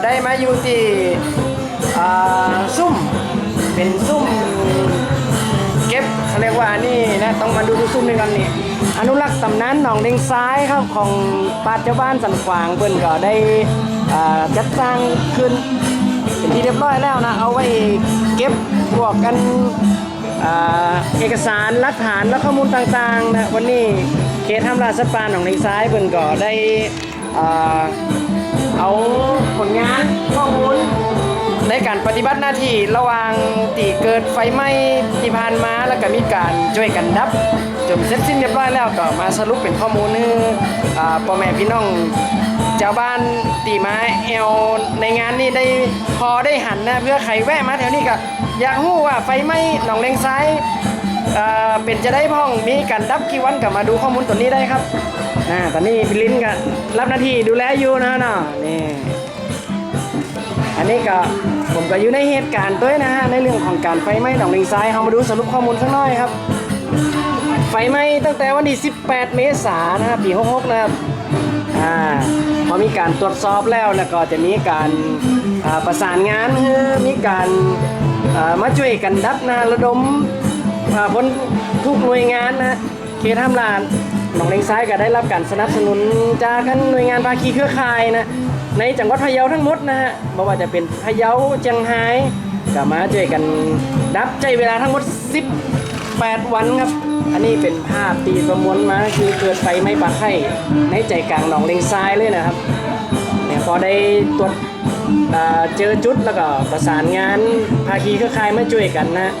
ก็ได้มาอยู่ที่ซุ่มเป็นซุ่มเก็บเขาเรียกว่านี่นะต้องมาดูดูซุ่มด้วยกันนี่อนุรักษ์ตำนานหนองเดงซ้ายครับของปาชญ์เจ้าบ้านสันขวางเพิ่นก็ได้จัดสร้างขึ้นเป็นที่เรียบร้อยแล้วนะเอาไว้เก็บพวกกันอเอกสารหลักฐานและข้อมูลต่างๆนะวันนี้เขตทำราชสัตว์ป่าหนองเดงซ้ายเพิ่นก็ได้ เอาผลงานข้อมูลในการปฏิบัติหน้าที่ระหว่างตีเกิดไฟไหม้ที่ผ่านมาแล้วก็มีการช่วยกันดับ จนเสร็จสิ้นเรียบร้อยแล้วก็มาสรุปเป็นข้อมูลให้อ่าพ่อแม่พี่น้องชาวบ้านตีมาแอลในงานนี้ได้พอได้หันนะเพื่อใครแวะมาแถวนี้ก็อยากรู้ว่าไฟไหม้หนองเลงซ้ายเป็นจะได้พ้องมีการดับกี่วันก็มาดูข้อมูลตัวนี้ได้ครับ อ่าตอนนี้พี่ลิ้นก็รับหน้าที่ดูแลอยู่นะเนาะนี่อันนี้ก็ผมก็อยู่ในเหตุการณ์ด้วยนะฮะในเรื่องของการไฟไหม้หนองลิงซ้ายเรามาดูสรุปข้อมูลสักหน่อยครับ ไฟไหม้ตั้งแต่วันที่ 18 เมษายนนะครับปี 66 นะครับอ่าพอมีการตรวจสอบแล้วแล้วก็จะมีการอ่าประสานงานมีการอ่ามาช่วยกันดับนะระดมอ่าพ้นทุกหน่วยงานนะเขตห้ามลาน หนองเลงซ้ายก็ได้รับการสนับสนุนจากท่านหน่วยงานภาคีเครือข่ายนะในจังหวัดพะเยาทั้งหมดนะฮะไม่ว่าจะเป็นพะเยาเชียงรายก็มาช่วยกันดับใจเวลาทั้งหมด 18 วันครับ อันนี้เป็นภาพตีประมวลมาคือเกิดไฟไหม้ปลาไข่ในใจกลางหนองเลงซ้ายเลยนะครับเนี่ยพอได้ตรวจเจอจุดแล้วก็ประสานงานภาคีเครือข่ายมาช่วยกันนะ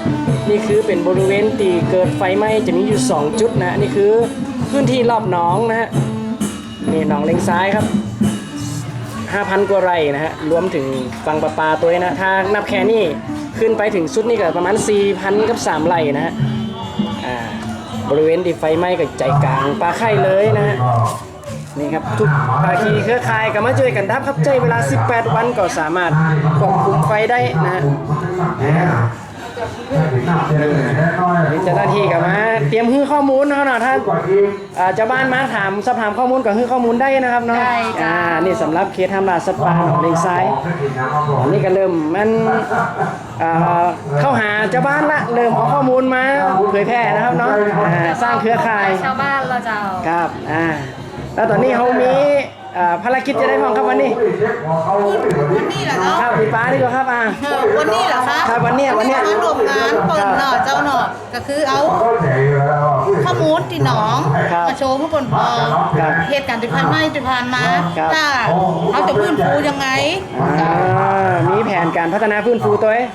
นี่คือเป็นบริเวณที่เกิดไฟไหม้จะมีอยู่ 2 จุดนะนี่คือ พื้นที่รอบหนองนะฮะนี่หนองเลงซ้ายครับ 5,000 กว่าไร่นะฮะรวมถึงฟังประปาตัวนี้นะถ้านับแค่นี้ขึ้นไปถึงสุดนี่ก็ประมาณ 4,000 กับ 3 ไร่นะฮะบริเวณที่ไฟไหม้ก็ใจกลางปลาไข่เลยนะฮะนี่ครับทุกภาคีเครือข่ายก็มาช่วยกันดับครับใจเวลา 18 วันก็สามารถควบคุมไฟได้นะฮะ นี่เจ้าหน้าที่ก็มาเตรียมฮื้อข้อมูลนะครับนะถ้าอ่าเจ้าบ้านมาถามสอบถามข้อมูลก็คือข้อมูลได้นะครับเนาะได้จ้ะ อ่านี่สำหรับเคสทำลายสปาหนองเลงซ้ายอันนี้ก็เริ่มมันอ่าเข้าหาเจ้าบ้านละเริ่มเอาข้อมูลมาเผยแพร่นะครับเนาะอ่าสร้างเครือข่าย ชาวบ้านเราจะเอา ครับ อ่า แล้วตอนนี้เขามี อ่าภารกิจจะได้พ้องครับวันนี้วันนี้เหรอเนาะครับปีป้าดีกว่าครับอ่า เออวันนี้เหรอคะครับวันเนี้ยวันเนี้ย มารวมงานเปิดหน่อเจ้าหน่อ ก็คือเอาข้อมูลที่หนอง ครับมาโชว์ผู้คนพอครับเหตุการณ์ที่ผ่านมาที่ผ่านมาครับ ถ้าเขาจะพื้นฟูยังไงอ่ามีแผนการพัฒนาพื้นฟูตัวเอง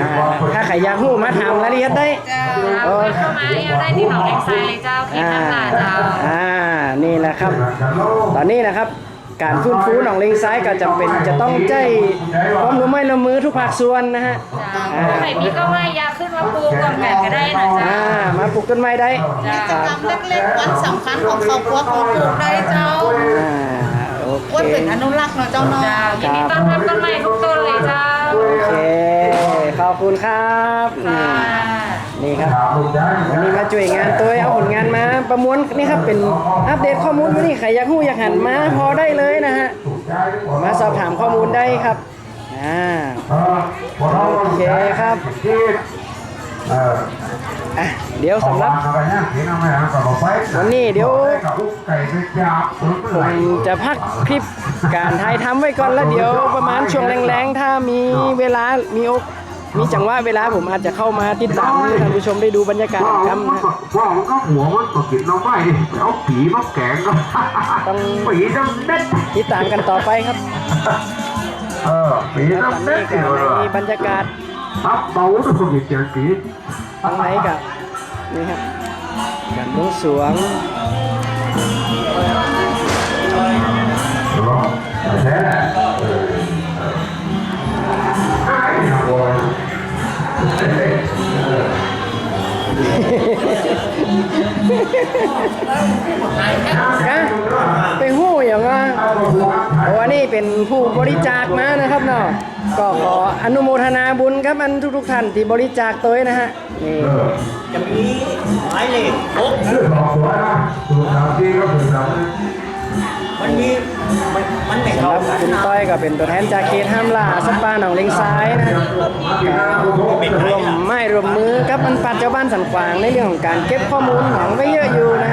อ่าถ้าใครอยากรู้มาถามรายละเอียดได้ จะโอเคเข้ามาเอลได้ที่หนองเลงทรายเลยเจ้าเขตอ่าทำลาดเจ้า อ่านี่แหละครับ ตอนนี้นะครับ การฟื้นฟูหนองเลงซ้ายก็จำเป็นจะต้องใจความร่วมไม้ร่วมมือทุกภาคส่วนนะฮะอ่าใครมีก็ไม่ยาขึ้นมาปลูกก่อนกันก็ได้นะเจ้าอ่ามาปลูกต้นไม้ได้จ้าครับทำเล็กๆวันสำคัญของครอบครัวของปลูกได้เจ้าอ่าโอเควันเป็นอนุรักษ์เนาะเจ้าเนาะเจ้ายินดีต้อนรับต้นไม้ทุกต้นเลยเจ้าโอเคขอบคุณครับ นี่ครับวันนี้มาช่ยงานตัวเอาผลงานมาประมวลนี่ครับเป็นอัปเดตข้อมูลวันนี้ใครอยากรู้อยากหันมาพอได้เลยนะฮะมาสอบถามข้อมูลได้ครับอ่าโอเคครับเดี๋ยวสำหรับวันนี้เดี๋ยวผมจะพักคลิปการถ่ายทำไว้ก่อนแล้วเดี๋ยวประมาณช่วงแรงๆ ถ้ามีเวลามีโอก มีจังหวะเวลาผมอาจจะเข้ามาติดตามให้ท่านผู้ชมได้ดูบรรยากาศกันนะฮะพ่อมันก็หัวมันก็กินเราไม่ดิเอาผีมาแกงก็ต้องผีต้องเด็ดติดตามกันต่อไปครับเออผีแล้วต้ตอองนเด็นี้ดก็เดียวเลยมีบรรยากาศทับเบาทุกคนเจอผีทางไหนกับนี่ครับการบวงสรวงหรอแท้เอ นะไปหู้อย่างว่าโอ้อันนี้เป็นผู้บริจาคมานะครับเนาะก็ขออนุโมทนาบุญครับอันทุกๆท่านที่บริจาคตัวนะฮะนี่จะมีหมายเลขหก มันมีมันมันไม่สำหเข้ารับกันคุณนะต้อยก็เป็นตัวแทนจากเขตห้ามล่าสปาหนองเลงซ้ายนะรวมไม้รวมมือกับอันปัดเจ้าบ้านสันขวางในเรื่องของการเก็บข้อมูลหนองไว้เยอะอยู่นะ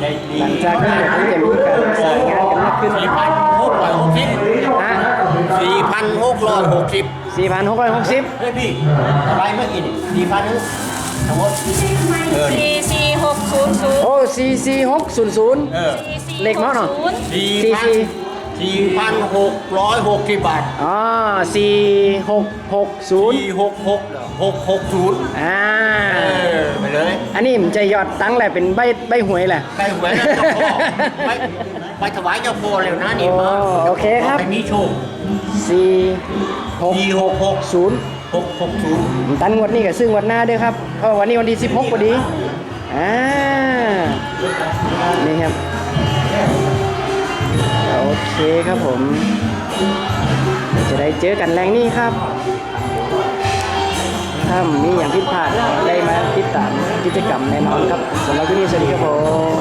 ได้ดีหลังจากที่เดี๋ยวจะมีการประสานงานกันมากขึ้นสี่พันหกร้อยหกสิบนะสี่พันหกร้อยหกสิบ4,660 เฮ้ยพี่อะไรเมื่อกี้นี่สี่พัน ทั้งหมด เออ สี่สี่หกศูนย์ศูนย์โอ้44600เออเลขเมาะเนาะสี่สี่พันสี่ สี่พันหกร้อยหกสิบบาทอ๋อ4660สี่หกหกหกหกศูนย์อ่า เออไปเลยอันนี้มันจะยอดตังค์แหละเป็นใบใบหวยแหละ ไปหวยแล้วเจ้าพ่อไปไปถวายเจ้าพ่อเร็วนะนี่มาโอ้โอเคครับ ไปมีโชคสี่หกสี่หกหกศูนย์ หกหกศูนย์ตันงวดนี้กับซึ่งงวดหน้าด้วยครับเพราะวันนี้วันที่16พอดีอ่านี่ครับโอเคครับผม จะได้เจอกันแรงนี้ครับ ถ้ามีอย่างผิดพลาดได้มาติดตามกิจกรรมแน่นอนครับสำหรับที่นี่สวัสดีครับผม